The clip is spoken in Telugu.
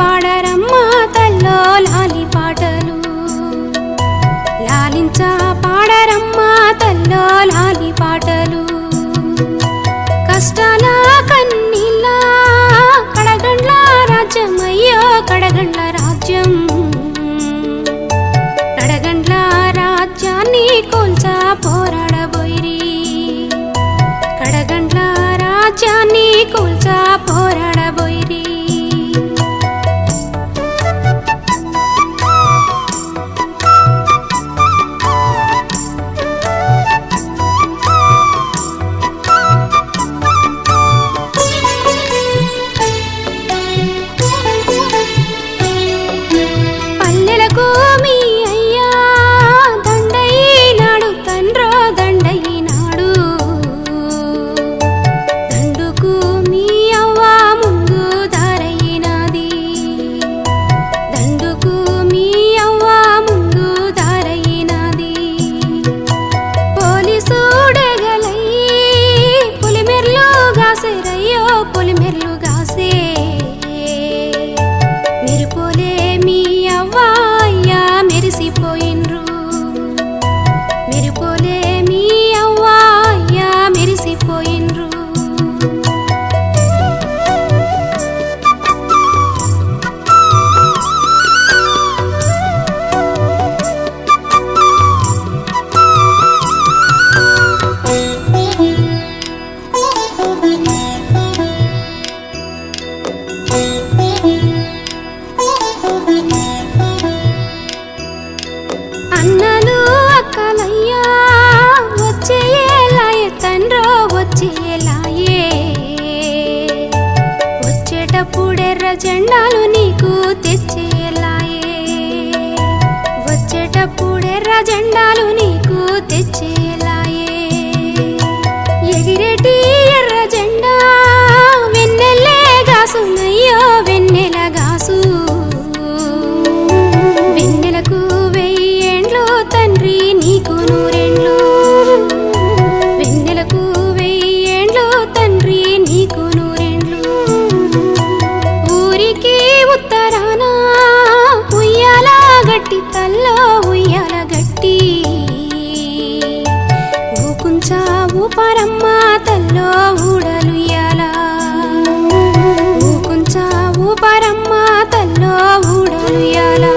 పాడరమ్మా తల్లో లాలి పాటలు. లాలించా పాడరమ్మా తల్లో లాలి పాటలు. కష్టాల కన్నీళ్ళ కడగండ్ల రాజ్యమయ్యో కడగండ్ల రాజ్యం. కడగండ్ల రాజ్యాన్ని కోల్చా పోరాడబోయిరి. కడగండ్ల రాజ్యాన్ని కోల్చా పోరాడబోయిరి. వచ్చేటప్పుడెర్ర జెండాలు నీకు తెచ్చేలాయే. వచ్చేటప్పుడెర్ర జెండాలు నీకు తెచ్చేలాయే. ఎగిరేటి ఎర్ర జెండా వెన్నెల్లే గాసునయ్యో వెన్నెల గాసు. వెన్నెలకు వెయ్యేండ్లు తండ్రి నీకు నూరెండ్లు. పరమ్మ తల్లో ఊడలు ఎలా ఊకుంచావు పరమ్మ తల్లో ఊడలు ఎలా